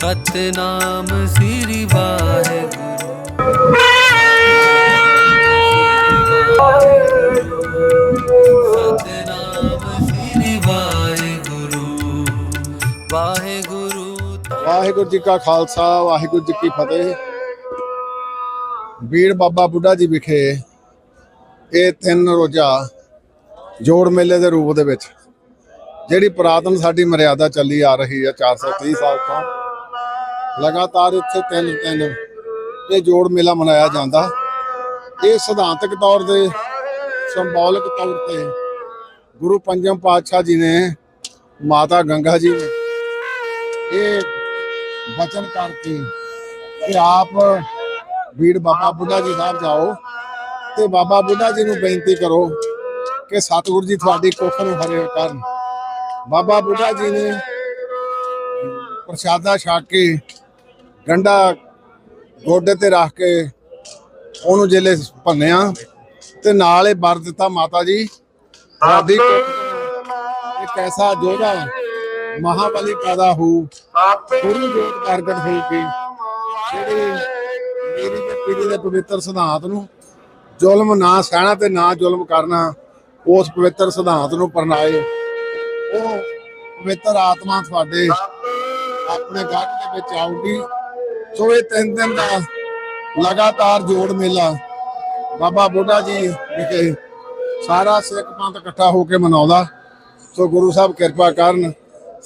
ਸਤਨਾਮ ਸ੍ਰੀ ਵਾਹਿਗੁਰੂ ਸਤਨਾਮ ਸ੍ਰੀ ਵਾਹਿਗੁਰੂ ਵਾਹਿਗੁਰੂ ਵਾਹਿਗੁਰੂ ਜੀ ਕਾ ਖਾਲਸਾ, ਵਾਹਿਗੁਰੂ ਜੀ ਕੀ ਫਤਿਹ। ਵੀਰ ਬਾਬਾ ਬੁੱਢਾ ਜੀ ਵਿਖੇ ਇਹ ਤਿੰਨ ਰੋਜ਼ਾ ਜੋੜ ਮੇਲੇ ਦੇ ਰੂਪ ਦੇ ਵਿੱਚ, ਜਿਹੜੀ ਪੁਰਾਤਨ ਸਾਡੀ ਮਰਿਆਦਾ ਚੱਲੀ ਆ ਰਹੀ ਹੈ 430 ਸਾਲ ਤੋਂ। ਲਗਾਤਾਰ ਇੱਥੇ ਤਿੰਨ ਤਿੰਨ ਇਹ ਜੋੜ ਮੇਲਾ ਮਨਾਇਆ ਜਾਂਦਾ। ਇਹ ਸਿਧਾਂਤਕ ਤੌਰ ਤੇ ਸਿੰਬੋਲਿਕ ਤੌਰ ਤੇ ਗੁਰੂ ਪੰਜਮ ਪਾਤਸ਼ਾਹ ਜੀ ਨੇ, ਮਾਤਾ ਗੰਗਾ ਜੀ ਨੇ ਇਹ ਵਚਨ ਕਰਕੇ ਕਿ ਆਪ ਵੀਰ ਬਾਬਾ ਬੁੱਢਾ ਜੀ ਸਾਹਿਬ ਜਾਓ ਤੇ ਬਾਬਾ ਬੁੱਢਾ ਜੀ ਨੂੰ ਬੇਨਤੀ ਕਰੋ ਕਿ ਸਤਿਗੁਰੂ ਜੀ ਤੁਹਾਡੀ ਕੁੱਖ ਨੂੰ ਹਰੇ ਕਰਨ। ਬਾਬਾ ਬੁੱਢਾ ਜੀ ਨੇ ਪ੍ਰਸ਼ਾਦਾ ਛਕ ਕੇ ਗੰਡਾ ਗੋਡੇ ਤੇ ਰੱਖ ਕੇ ਉਹਨੂੰ ਜਿਲੇ ਭੰਨਿਆ ਤੇ ਨਾਲ ਹੀ ਵਰ ਦਿੱਤਾ ਮਾਤਾ ਜੀ। ਤੋਂ ਇੱਕ ਐਸਾ ਜੋਧਾ ਮਹਾਬਲੀ ਪੈਦਾ ਹੋ ਪੂਰੀ ਜੋਤ ਪ੍ਰਗਟ ਹੋ ਕੇ ਜਿਹੜੀ ਮੇਰੀ ਤੇ ਪੀੜੀ ਦੇ ਪਵਿੱਤਰ ਸਿਧਾਂਤ ਨੂੰ ਜ਼ੁਲਮ ਨਾ ਸਹਿਣਾ ਤੇ ਨਾ ਜ਼ੁਲਮ ਕਰਨਾ ਉਸ ਪਵਿੱਤਰ ਸਿਧਾਂਤ ਨੂੰ ਪਰਨਾਏ। ਉਹ ਪਵਿੱਤਰ ਆਤਮਾ ਤੁਹਾਡੇ ਆਪਣੇ ਘਰ ਦੇ ਵਿੱਚ ਆਊਗੀ। ਸੋ ਇਹ ਤਿੰਨ ਦਿਨ ਦਾ ਲਗਾਤਾਰ ਜੋੜ ਮੇਲਾ ਬਾਬਾ ਬੁੱਢਾ ਜੀ ਵਿਖੇ ਸਾਰਾ ਸਿੱਖ ਪੰਥ ਇਕੱਠਾ ਹੋ ਕੇ ਮਨਾਉਂਦਾ। ਸੋ ਗੁਰੂ ਸਾਹਿਬ ਕਿਰਪਾ ਕਰਨ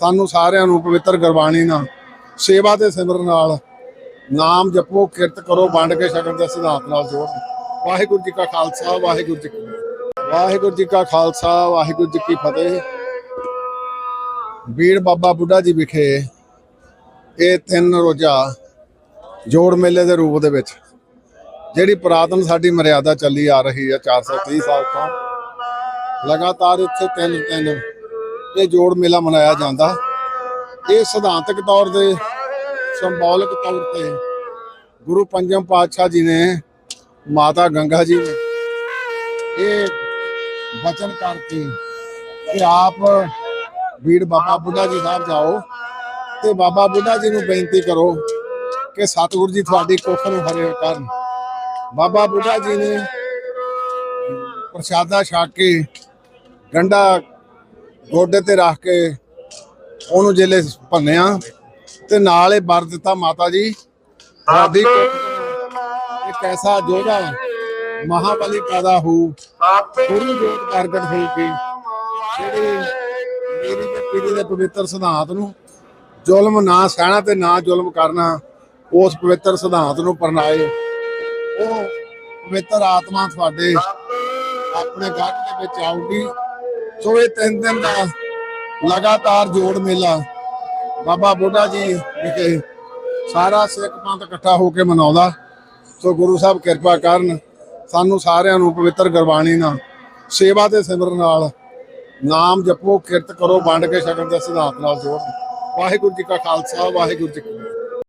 ਸਾਨੂੰ ਸਾਰਿਆਂ ਨੂੰ ਪਵਿੱਤਰ ਗੁਰਬਾਣੀ ਨਾਲ, ਸੇਵਾ ਤੇ ਸਿਮਰਨ ਨਾਲ ਨਾਮ ਜਪੋ, ਕਿਰਤ ਕਰੋ, ਵੰਡ ਕੇ ਛਕਣ ਦੇ ਸਿਧਾਂਤ ਨਾਲ ਜੋੜ। ਵਾਹਿਗੁਰੂ ਜੀ ਕਾ ਖਾਲਸਾ, ਵਾਹਿਗੁਰੂ ਜੀ ਕੀ ਫਤਿਹ। ਵਾਹਿਗੁਰੂ ਜੀ ਕਾ ਖਾਲਸਾ, ਵਾਹਿਗੁਰੂ ਜੀ ਕੀ ਫਤਿਹ। ਵੀਰ ਬਾਬਾ ਬੁੱਢਾ ਜੀ ਵਿਖੇ ਇਹ ਤਿੰਨ ਰੋਜ਼ਾ ਜੋੜ ਮੇਲੇ ਦੇ ਰੂਪ ਦੇ ਵਿੱਚ, ਜਿਹੜੀ ਪੁਰਾਤਨ ਸਾਡੀ ਮਰਿਆਦਾ ਚੱਲੀ ਆ ਰਹੀ ਹੈ 430 ਸਾਲ ਤੋਂ, ਲਗਾਤਾਰ ਇੱਥੇ ਤਿੰਨ ਤਿੰਨ ਇਹ ਜੋੜ ਮੇਲਾ ਮਨਾਇਆ ਜਾਂਦਾ। ਇਹ ਸਿਧਾਂਤਕ ਤੌਰ ਤੇ ਸਿੰਬੋਲਿਕ ਤੌਰ ਤੇ ਗੁਰੂ ਪੰਜਮ ਪਾਤਸ਼ਾਹ ਜੀ ਨੇ, ਮਾਤਾ ਗੰਗਾ ਜੀ ਨੇ ਇਹ ਵਚਨ ਕਰਕੇ ਕਿ ਆਪ ਵੀਰ ਬਾਬਾ ਬੁੱਢਾ ਜੀ ਸਾਹਿਬ ਜਾਓ ਤੇ ਬਾਬਾ ਬੁੱਢਾ ਜੀ ਨੂੰ ਬੇਨਤੀ ਕਰੋ ਕਿ ਸਤਿਗੁਰੂ ਜੀ ਤੁਹਾਡੀ ਕੁੱਖ ਨੂੰ ਹਰੇ ਕਰਨ। ਬਾਬਾ ਬੁੱਢਾ ਜੀ ਨੇ ਪ੍ਰਸ਼ਾਦਾ ਛਕ ਕੇ ਗੰਡਾ ਗੋਡੇ ਤੇ ਰੱਖ ਕੇ ਉਹਨੂੰ ਜਿਲੇ ਭੰਨਿਆ ਤੇ ਨਾਲ ਹੀ ਵਰ ਦਿੱਤਾ ਮਾਤਾ ਜੀ। ਤੁਹਾਡੀ ਕੁੱਖ ਤੋਂ ਜੋਧਾ ਮਹਾਬਲੀ ਪੈਦਾ ਹੋ ਪੂਰੀ ਜੋਤ ਪ੍ਰਗਟ ਹੋ ਕੇ ਜਿਹੜੀ ਮੇਰੀ ਤੇ ਪੀੜੀ ਦੇ ਪਵਿੱਤਰ ਸਿਧਾਂਤ ਨੂੰ ਜ਼ੁਲਮ ਨਾ ਸਹਿਣਾ ਤੇ ਨਾ ਜ਼ੁਲਮ ਕਰਨਾ ਉਸ ਪਵਿੱਤਰ ਸਿਧਾਂਤ ਨੂੰ ਪਰਨਾਏ। ਉਹ ਪਵਿੱਤਰ ਆਤਮਾ ਤੁਹਾਡੇ ਆਪਣੇ ਘਰ ਦੇ ਵਿੱਚ ਆਊਗੀ। ਸੋ ਇਹ ਤਿੰਨ ਦਿਨ ਦਾ ਲਗਾਤਾਰ ਜੋੜ ਮੇਲਾ। ਬਾਬਾ ਬੁੱਢਾ ਜੀ ਵਿਖੇ ਸਾਰਾ ਸਿੱਖ ਪੰਥ ਇਕੱਠਾ ਹੋ ਕੇ ਮਨਾਉਂਦਾ। ਸੋ ਗੁਰੂ ਸਾਹਿਬ ਕਿਰਪਾ ਕਰਨ, ਸਾਨੂੰ ਸਾਰਿਆਂ ਨੂੰ ਪਵਿੱਤਰ ਗੁਰਬਾਣੀ ਨਾਲ, ਸੇਵਾ ਤੇ ਸਿਮਰਨ ਨਾਲ ਨਾਮ ਜਪੋ, ਕਿਰਤ ਕਰੋ, ਵੰਡ ਕੇ ਛਕਣ ਦੇ ਸਿਧਾਂਤ ਨਾਲ ਜੋੜ। ਵਾਹਿਗੁਰੂ ਜੀ ਕਾ ਖਾਲਸਾ, ਵਾਹਿਗੁਰੂ ਜੀ ਕੀ